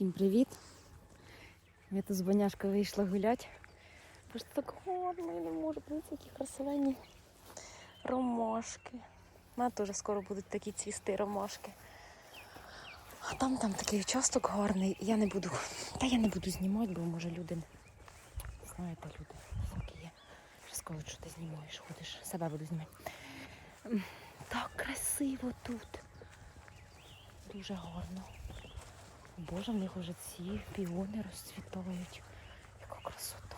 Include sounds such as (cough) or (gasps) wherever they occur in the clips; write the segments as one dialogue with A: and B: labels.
A: Всім привіт! Я тут з Боняшкою вийшла гуляти. Просто так гарно, я не можу. Подивіться, які красивенні ромашки. У мене теж скоро будуть такі цвісти ромашки. А там там такий участок гарний. Я не буду. Та я не буду знімати, бо може люди. Знаєте, люди всякі є. Що скажуть, що ти знімаєш, ходиш, себе буду знімати. Так красиво тут. Дуже гарно. Боже, в них уже ці піони розцвітають. Яка красота.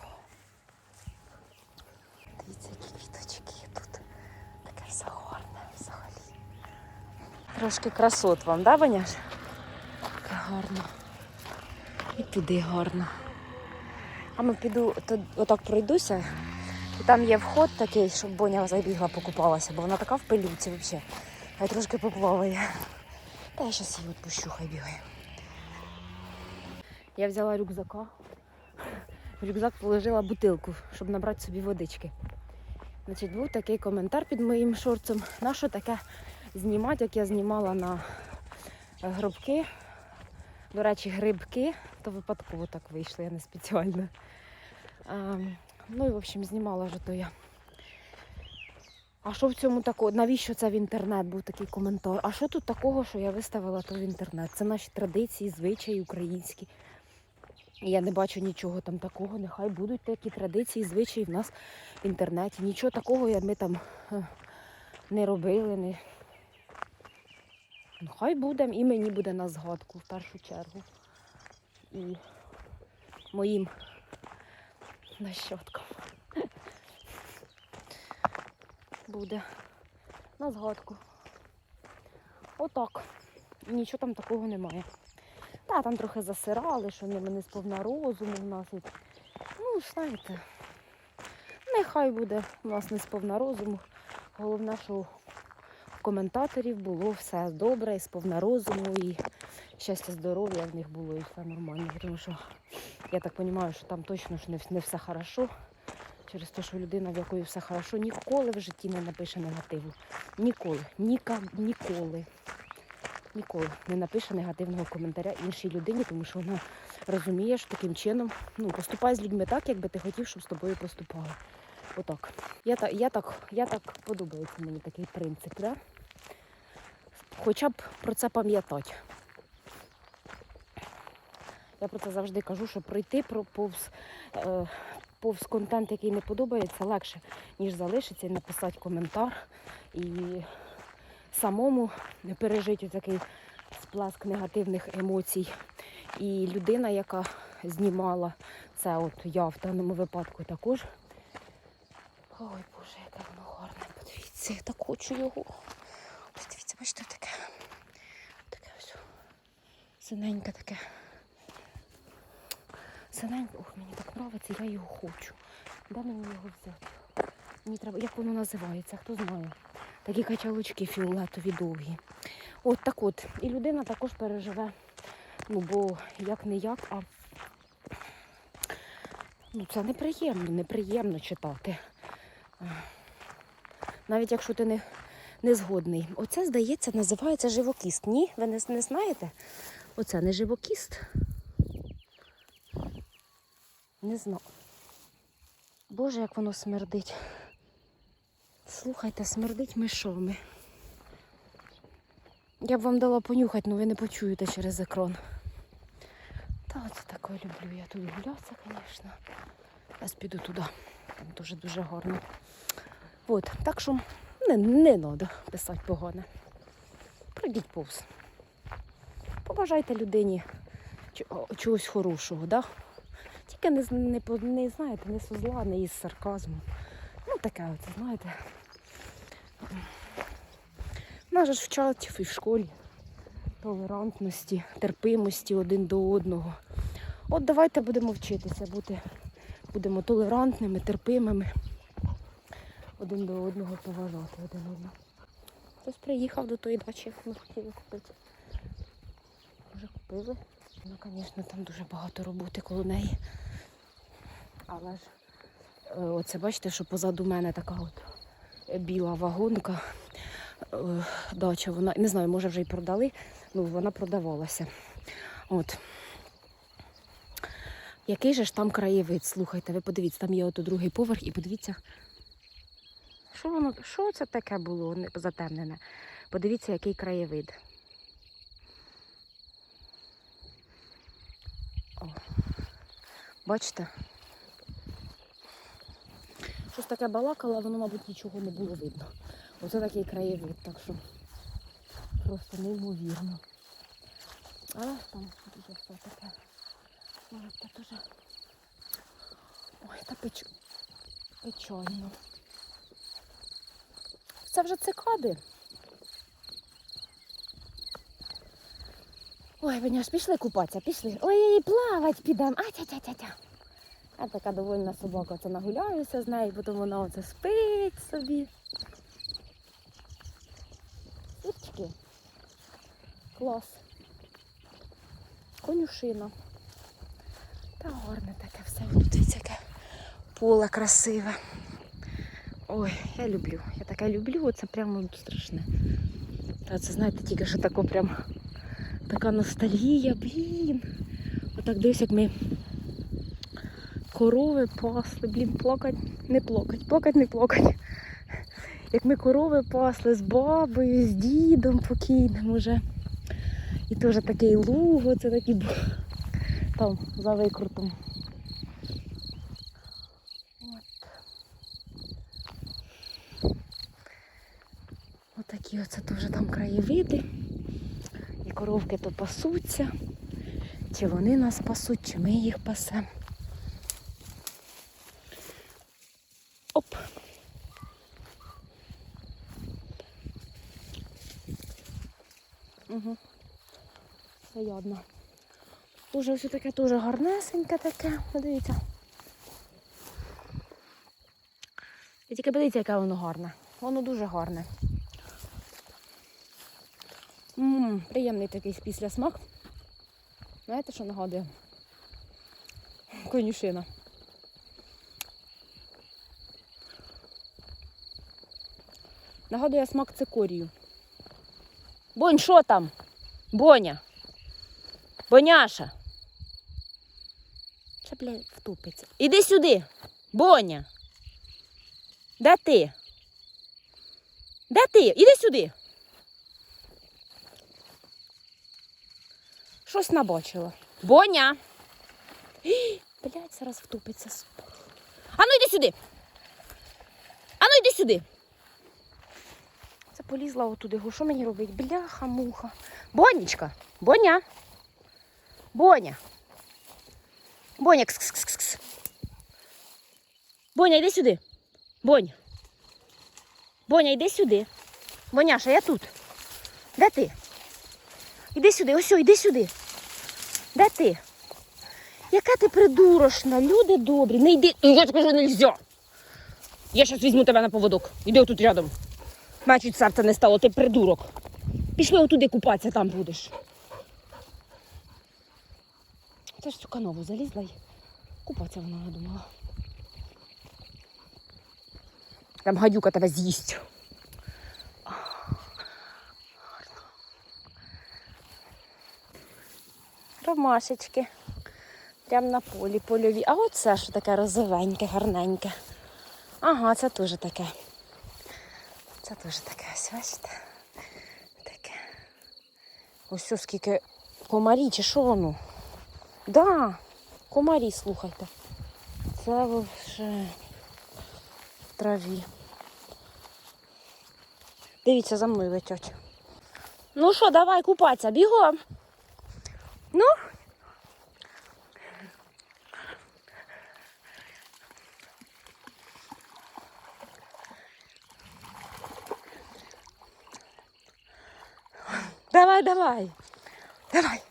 A: Дивіться, які квіточки тут. Таке все гарне взагалі. Трошки красот вам, да, Ваняш? Таке гарно. І туди гарно. А ми піду, отак пройдуся. І там є вход такий, щоб Боня забігла, покупалася, бо вона така в пилюці взагалі. Хай трошки поплаває. Та я зараз її відпущу, хай бігає. Я взяла рюкзака. В рюкзак положила бутилку, щоб набрати собі водички. Значить, був такий коментар під моїм шорцем. На що таке знімати, як я знімала на гробки. До речі, грибки, то випадково так вийшло, я не спеціально. А, ну і в общем знімала вже то я. А що в цьому такого? Навіщо це в інтернет був такий коментар? А що тут такого, що я виставила то в інтернет? Це наші традиції, звичаї українські. Я не бачу нічого там такого. Нехай будуть такі традиції, звичаї в нас в інтернеті. Нічого такого ми там е, не робили. Не... Ну, хай буде, і мені буде на згадку в першу чергу. І моїм нащадкам. Буде на згадку. Отак. Нічого там такого немає. Та, там трохи засирали, що не, не сповна розуму в нас. Ну, знаєте, нехай буде у нас не сповна розуму. Головне, що у коментаторів було все добре, і сповна розуму, і щастя, здоров'я в них було, і все нормально. Тому що я так розумію, що там точно ж не все хорошо. Через те, що людина, в якої все хорошо, ніколи в житті не напише негативу. Ніколи. Ніка, ніколи ніколи не напише негативного коментаря іншій людині, тому що вона розуміє, що таким чином ну, поступай з людьми так, якби ти хотів, щоб з тобою поступали. Отак. Я так, я так, я так подобається мені такий принцип, да? Хоча б про це пам'ятати. Я про це завжди кажу, що пройти про повз, е, повз контент, який не подобається, легше, ніж залишитися і написати коментар. І самому пережити такий сплеск негативних емоцій. І людина, яка знімала це, от я в даному випадку також. Ой, Боже, яке воно гарне. Подивіться, я так хочу його. Ось дивіться, бачите, таке. Таке ось. Синеньке таке. Синеньке, ох, мені так подобається, я його хочу. Де мені його взяти? Мені треба, як воно називається, хто знає. Такі качалочки фіолетові довгі. От так от. І людина також переживе. Ну, бо як не як, а ну, це неприємно, неприємно читати. Навіть якщо ти не, не згодний. Оце, здається, називається живокіст. Ні, ви не, не знаєте? Оце не живокіст. Не знаю. Боже, як воно смердить. Слухайте, смердить мишами. Я б вам дала понюхати, але ви не почуєте через екран. Та оце таке люблю. Я тут гулятися, звісно. Зараз піду туди. Там дуже дуже гарно. От, так що не, не треба писати погане. Пройдіть повз. Побажайте людині чогось хорошого, да? Тільки не, не, не знаєте, не зла, не із сарказму. Ну таке, оце, знаєте. Нас ж вчать і в школі толерантності, терпимості один до одного. От давайте будемо вчитися бути, будемо толерантними, терпимими, один до одного поважати один одного. Хтось приїхав до тої дачі, яку ми хотіли купити. Вже купили. Ну, звісно, там дуже багато роботи коло неї. Але ж е, оце бачите, що позаду мене така от біла вагонка. Е, Дача, вона, не знаю, може вже й продали, ну вона продавалася. От. Який же ж там краєвид? Слухайте, ви подивіться, там є ото другий поверх і подивіться. Що воно, що це таке було затемнене? Подивіться, який краєвид. О, бачите? Щось таке балакало, воно, мабуть, нічого не було видно. Оце такий краєвид, так що просто неймовірно. Але там дуже все таке. Та дуже. Ой, та печ... печально. Це вже цикади. Ой, Веняш, пішли купатися, пішли. Ой, плавать підемо. А тя А така довольна собака, це нагуляюся з нею, потім вона оце спить собі. Сучки. Клас. Конюшина. Та гарне таке все. Дивіться, яке поле красиве. Ой, я люблю. Я таке люблю, це прямо страшне. Та це, знаєте, тільки що тако прям така ностальгія, блін. Отак дивись, як ми корови пасли, блін, плакать, не плакать, плакать, не плакать. Як ми корови пасли з бабою, з дідом покійним уже. І теж такий луг, це такий там за викрутом. От. Отакі оце теж там краєвиди. І коровки то пасуться. Чи вони нас пасуть, чи ми їх пасемо. Оп. Угу. Це ядно. Дуже все таке дуже гарнесеньке таке. Подивіться. І тільки подивіться, яке воно гарне. Воно дуже гарне. Ммм, приємний такий після смак. Знаєте, що нагадує? Конюшина. Нагадує смак цикорію. Бонь, що там? Боня. Боняша. Ще, блядь, втупиться. Іди сюди. Боня. Де ти? Де ти? Іди сюди. Щось набачила. Боня. Ій, Блядь, зараз втупиться. Ану, йди сюди. Ану, йди сюди. Це полізла отуди. Що мені робить? Бляха, муха. Бонечка. Боня. Боня. Боня. Кс -кс -кс -кс. Боня, йди сюди. Бонь. Боня, йди сюди. Боняша, я тут. Де ти? Іди сюди, ось, о, іди сюди. Де ти? Яка ти придурошна, люди добрі. Не йди. Я скажу, нельзя. Я зараз візьму тебе на поводок. Іди отут рядом. Мене чуть серце не стало, ти придурок. Пішли отуди купатися, там будеш. Це ж цю канаву залізла й купатися вона надумала. Там гадюка тебе з'їсть. Ромашечки. Прямо на полі польові. А оце що таке розовеньке, гарненьке. Ага, це теж таке. Це теж таке, ось? Таке. Ось ось скільки комарі, чи що воно? Да, комарі, слухайте. Це вже в траві. Дивіться, за мною летять. Ну що, давай купатися, бігом. Ну. Давай, давай. Давай.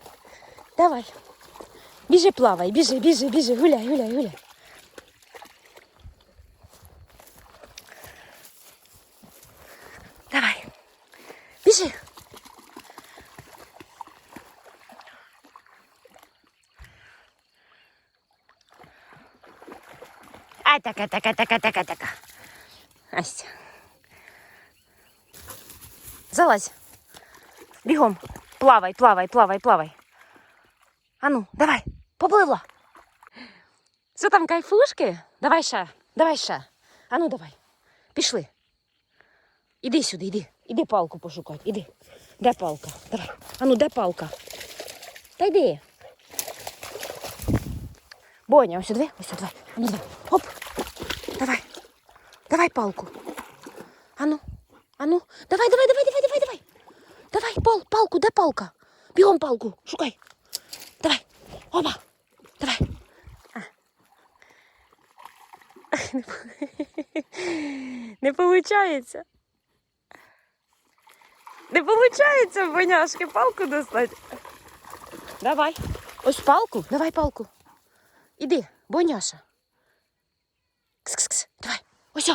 A: Давай. Біжи, плавай, біжи, біжи, біжи, гуляй, гуляй, гуляй. Давай. Біжи. А така, така, така, така, така. Ась. Залазь. Бігом. Плавай, плавай, плавай, плавай. Ану, давай, попливла. Що там, кайфушки? Давай ще, давай ще. А ну давай. Пішли. Іди сюди, іди. Іди палку пошукай. Іди. Де палка? Давай. А ну, де палка? Та йди. Боня, ось сюди, ось сюди. давай. А ну давай. Хоп. Давай. Давай палку. Ану, ану. Давай, давай, давай, давай, давай, давай. Пал, палку, де палка? Бігом палку, шукай. Давай. Опа. Давай. Не получається. (laughs) Не получається, боняшки, палку достати. Давай. Ось палку, давай палку. Іди, боняша. Кс-кс-кс, давай. Ось.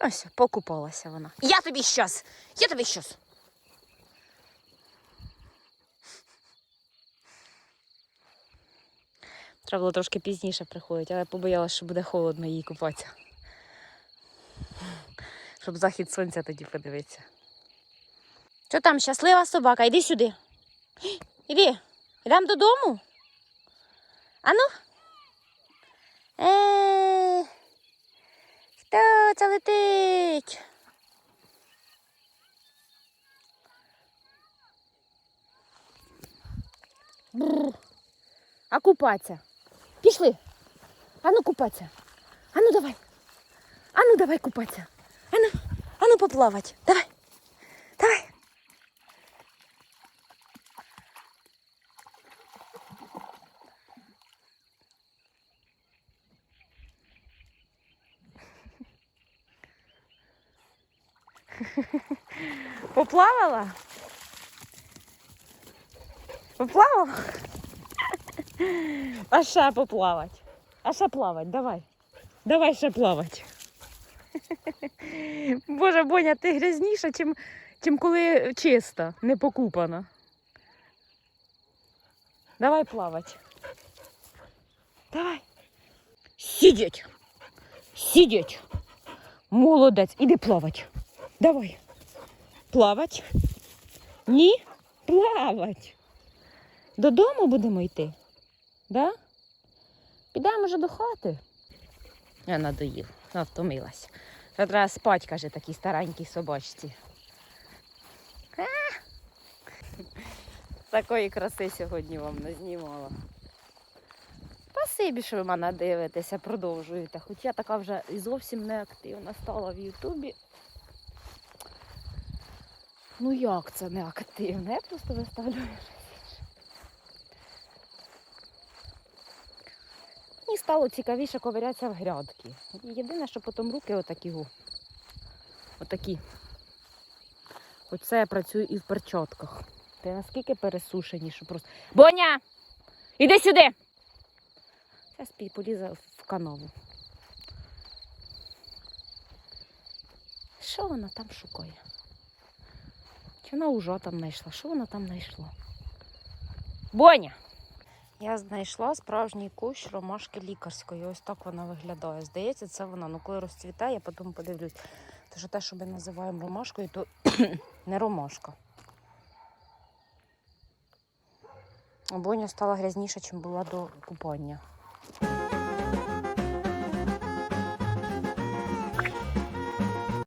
A: Ось, покупалася вона. Я тобі щас. Я тобі щас. Треба було трошки пізніше приходити, але я побоялася, що буде холодно їй купатися. (laughs) Щоб захід сонця тоді подивитися. Що там, щаслива собака? (gasps) Іди сюди. Іди. Йдемо додому. Ану. Е. Хто це летить? Бррр. А купатися? Пішли. Ану купатися. Ану давай. Ану давай купатися. Ану, ану поплавати. Давай. Давай. (laughs) Поплавала? Поплавала? (laughs) А ще поплавать. А ще плавать, давай. Давай ще плавать. (laughs) Боже, Боня, ти грязніша, чим, чим коли чиста, не покупана. Давай плавать. Давай. Сидіть. Сидіть. Молодець. Іди плавать. Давай. Плавать. Ні? Плавать. Додому будемо йти? Да? Підемо вже до хати. Я надоїв, я втомилась. Треба спати, каже, такій старенькій собачці. А! Такої краси сьогодні вам не знімала. Спасибі, що ви мене дивитеся, продовжуєте. Хоч я така вже і зовсім не активна стала в Ютубі. Ну як це не активна? Я просто виставляю стало цікавіше ковирятися в грядки. Єдине, що потім руки отакі. Отакі. Оце я працюю і в перчатках. Ти наскільки пересушені, що просто. Боня! Іди сюди! Зараз пі- полізе в канаву. Що вона там шукає? Чи вона уже там знайшла? Що вона там знайшла? Боня! Я знайшла справжній кущ ромашки лікарської. Ось так вона виглядає. Здається, це вона. Ну коли розцвітає, я потім подивлюсь. Що те, що ми називаємо ромашкою, то (clears throat) не ромашка. Обоня стала грязніша, ніж була до купання.